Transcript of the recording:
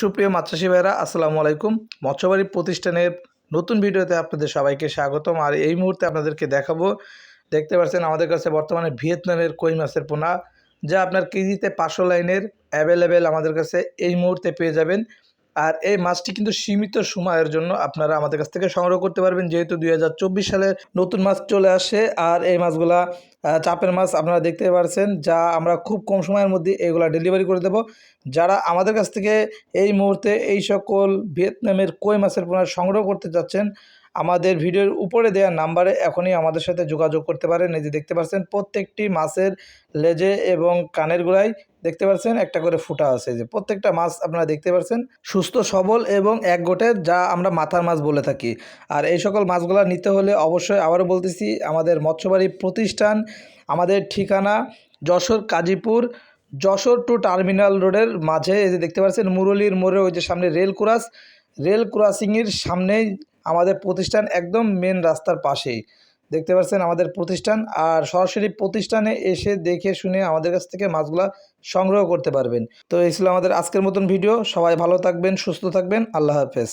সুপ্রিয় মাছচাষী ভাইরা আসসালামু আলাইকুম। মৎস্যবাড়ি প্রতিষ্ঠানের নতুন ভিডিওতে আপনাদের সবাইকে স্বাগতম। আর এই মুহূর্তে আপনাদেরকে দেখাবো, দেখতে পাচ্ছেন আমাদের কাছে বর্তমানে ভিয়েতনামের কই মাছের পোনা, যা আপনার কেজিতে পাঁচশো লাইনের অ্যাভেলেবেল আমাদের কাছে এই মুহূর্তে পেয়ে যাবেন। আর এই মাছটি কিন্তু সীমিত সময়ের জন্য আপনারা আমাদের কাছ থেকে সংগ্রহ করতে পারবেন, যেহেতু দুই সালের নতুন মাছ চলে আসে। আর এই মাছগুলা চাপের মাছ আপনারা দেখতে পারছেন, যা আমরা খুব কম সময়ের মধ্যে এগুলা ডেলিভারি করে দেব। যারা আমাদের কাছ থেকে এই মুহূর্তে এই সকল ভিয়েতনামের কই মাছের পোনা সংগ্রহ করতে চাচ্ছেন আমাদের ভিডিওর উপরে দেওয়া নাম্বারে এখনই আমাদের সাথে যোগাযোগ করতে পারেন। এই যে দেখতে পাচ্ছেন, প্রত্যেকটি মাছের লেজে এবং কানের গোড়ায় দেখতে পাচ্ছেন একটা করে ফুটা আছে। যে প্রত্যেকটা মাছ আপনারা দেখতে পাচ্ছেন, সুস্থ, সবল এবং এক গোটের যা আমরা মাথার মাছ বলে থাকি। আর এই সকল মাছগুলো নিতে হলে অবশ্যই আবারও বলতেছি, আমাদের মৎস্যবাড়ি প্রতিষ্ঠান, আমাদের ঠিকানা যশোর কাজীপুর, যশোর টু টার্মিনাল রোডের মাঝে। এই যে দেখতে পাচ্ছেন, মুরলির মোড়ে ওই যে সামনে রেল ক্রস, রেল ক্রসিংয়ের সামনেই আমাদের প্রতিষ্ঠান একদম মেন রাস্তার পাশেই দেখতে পাচ্ছেন আমাদের প্রতিষ্ঠান, আর সরাসরি প্রতিষ্ঠানে এসে দেখে শুনে আমাদের কাছ থেকে মাছগুলা সংগ্রহ করতে পারবেন। তো এই ছিল আমাদের আজকের মতন ভিডিও সবাই ভালো থাকবেন, সুস্থ থাকবেন। আল্লাহ হাফেজ।